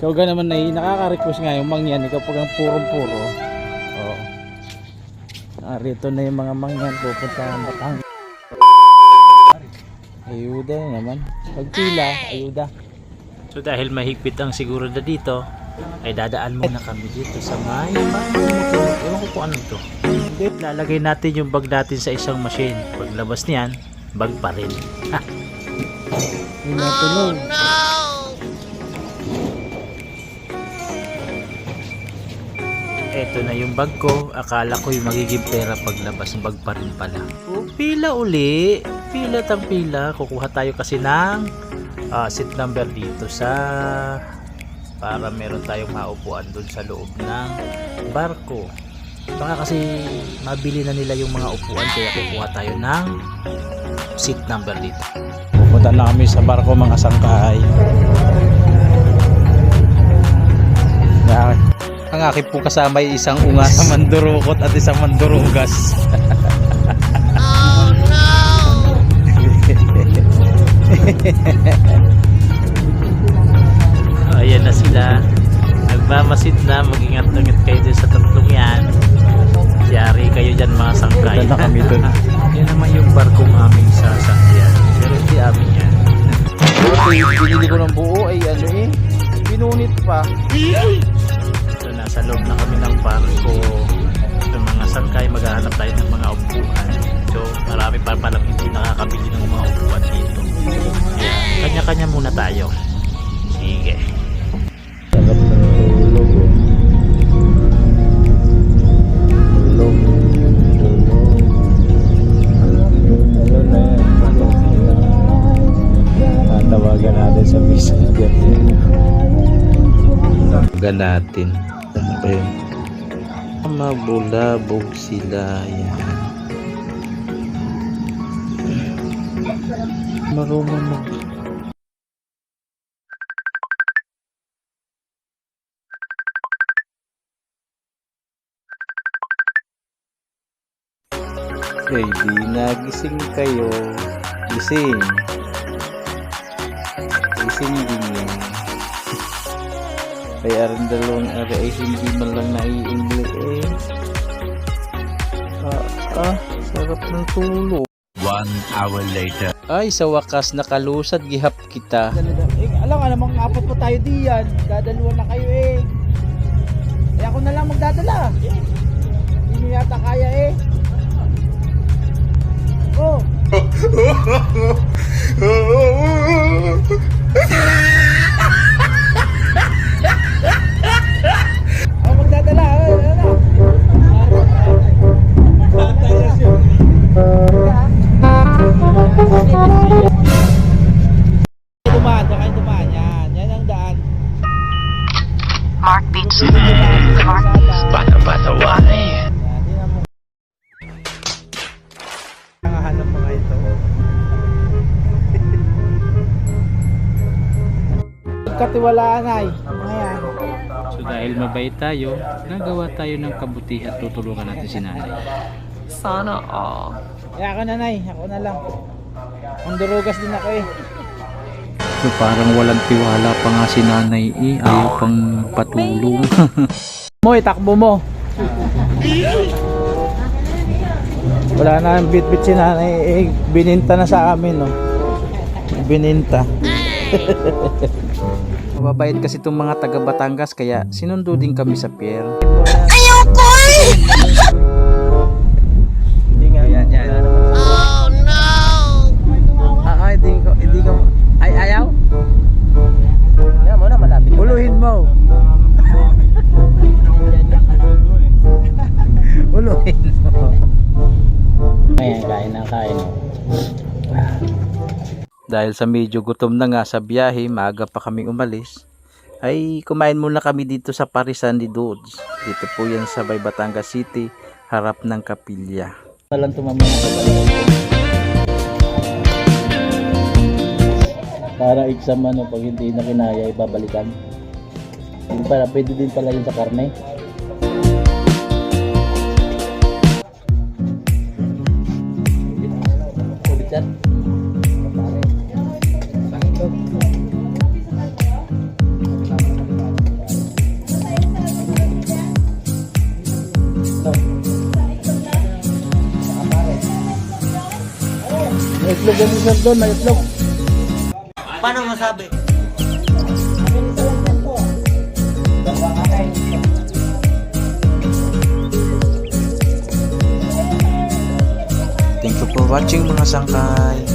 Ikaw ga naman na nakaka-request nga yung mangyan ikaw pag ang purong-puro. Oo. Narito na yung mga mangyan pupunta ang batang. Ayuda naman. Pagpila, ayuda. So dahil mahigpit ang sigurado dito, ay dadaan muna kami dito sa may Ewan ko kung ano to. Lalagay natin yung bag natin sa isang machine. Paglabas niyan, bag pa rin. Ha! Yung natunog. Eto na yung bag ko. Akala ko yung magiging pera paglabas. Bag pa rin pala. Oh, pila uli. Pila tang pila. Kukuha tayo kasi ng ah, seat number dito sa para meron tayong maupuan dun sa loob ng barko. Baka kasi mabili na nila yung mga upuan kaya kukuha tayo ng seat number dito. Pupunta na kami sa barko mga sangkay. Ang aking po kasama ay isang ungas sa mandurukot at isang mandurugas. Ayan na sila. Nagmamasid na. Mag-ingat-ingat kayo dun sa tatlong yan. Yari kayo dyan mga sangkay. Na kami dun. yan naman yung barkong aming sasakyan. Pero hindi amin yan. Binili ko ng buo ay ano eh. Pinunit pa. Tayo ng mga upuan. So marami pa palang hindi nakakabili ng mga upuan dito. Kanya-kanya muna tayo. Sige. Tatawagan natin sa messenger. Tawagan natin. Ano ba yun? Mabulabog sila. Yan. Marunong mag Okay, di nagising kayo. Gising. Gising din yan. Ay, aring dalawang ari ay hindi man lang naiingli eh. Ah, sarap ng tulog. One hour later. Ay, sa wakas nakalusad gihap kita. Eh, alam nga namang apat pa tayo diyan. Dadaluan na kayo eh. Eh ako na lang magdadala. Hindi nyo yata kaya eh. Oh. Nangahanap mga ito. Katiwalaan ay. Mga yan. So dahil mabait tayo, nagawa tayo ng kabutihan tutulungan natin si nanay. Sana all. Eh, ako na nay, ako na lang. Hondurugas din ako eh. So parang walang tiwala pa nga si nanay eh, ayaw pang patulong. Mo, itakbo mo. Wala na ang bit-bit si nanay. Eh, bininta na sa amin, no. Bininta. Mababait kasi itong mga taga Batangas kaya sinundo din kami sa pier. Kain na kain. Dahil sa medyo gutom na nga sa biyahe, maaga pa kaming umalis, ay kumain muna kami dito sa Parisan ni Dudes. Dito po yan sa Bay Batangas City, harap ng kapilya. Walang tumama sa Para exam ano, pag hindi na kinaya, ibabalikan. Pala, pwede din pala yun sa karne. Chat. Itlog yung isang doon, may itlog. Paano masabi? Watching mga sangkay.